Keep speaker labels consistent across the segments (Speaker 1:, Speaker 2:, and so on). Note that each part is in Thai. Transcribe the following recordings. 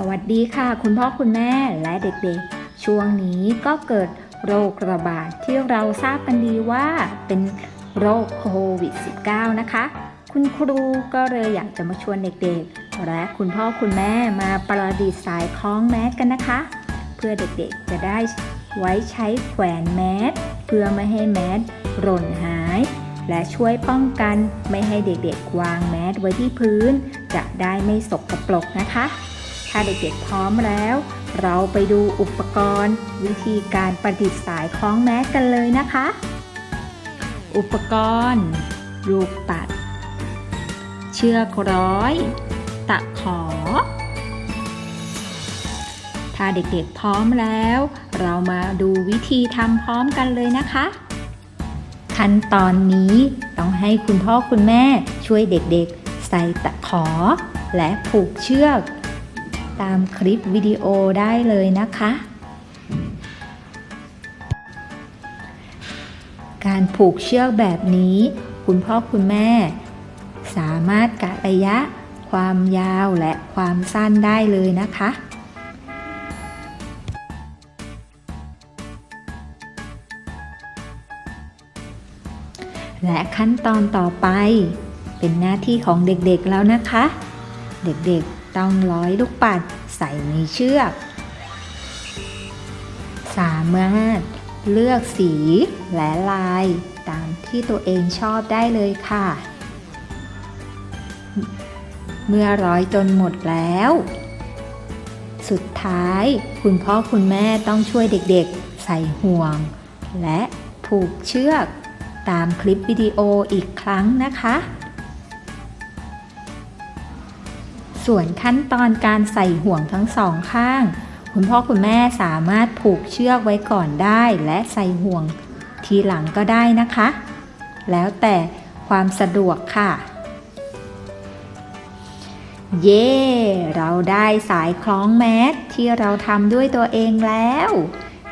Speaker 1: สวัสดีค่ะ คุณพ่อคุณแม่และเด็กๆ ช่วงนี้ก็เกิดโรคระบาดที่เราทราบกันดีว่าเป็นโรคโควิด -19 นะคะ คุณครูก็เลยอยากจะมาชวนเด็กๆ และคุณพ่อคุณแม่มาประดิษฐ์สายคล้องแมสกันนะคะ เพื่อเด็กๆจะได้ไว้ใช้แขวนแมสเพื่อไม่ให้แมสหล่นหาย และช่วยป้องกันไม่ให้เด็กๆ วางแมสไว้ที่พื้น จะได้ไม่สกปรกนะคะ ถ้าเด็กๆพร้อมแล้ว เราไปดูอุปกรณ์ วิธีการประดิษฐ์สายคล้องแมสกันเลยนะคะ อุปกรณ์ ลูกปัด เชือกร้อย ตะขอ ถ้าเด็กๆพร้อมแล้ว เรามาดูวิธีทำพร้อมกันเลยนะคะขั้นตอนนี้ต้องให้คุณพ่อคุณแม่ช่วยเด็กๆ ใส่ตะขอ และผูกเชือก ตามคลิปวิดีโอได้เลยนะคะ การผูกเชือกแบบนี้ คุณพ่อคุณแม่ สามารถกะระยะ ความยาวและความสั้นได้เลยนะคะและขั้นตอนต่อไปเป็นหน้าที่ของเด็กๆแล้วนะคะ เด็กๆ ต้องร้อยลูกปัดใส่ในเชือก สามารถเลือกสีและลายตามที่ตัวเองชอบได้เลยค่ะ เมื่อร้อยจนหมดแล้ว สุดท้ายคุณพ่อคุณแม่ต้องช่วยเด็กๆ ใส่ห่วง และผูกเชือกตามคลิปวิดีโออีกครั้งนะคะ ส่วนขั้นตอนการใส่ห่วงทั้งสองข้าง คุณพ่อคุณแม่สามารถผูกเชือกไว้ก่อนได้ และใส่ห่วงทีหลังก็ได้นะคะ แล้วแต่ความสะดวกค่ะ เย้เราได้สายคล้องแมสที่เราทำด้วยตัวเองแล้ว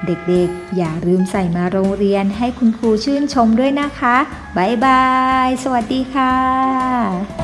Speaker 1: เด็กๆ อย่าลืมใส่มาโรงเรียนให้คุณครูชื่นชมด้วยนะคะ บ๊ายบาย สวัสดีค่ะ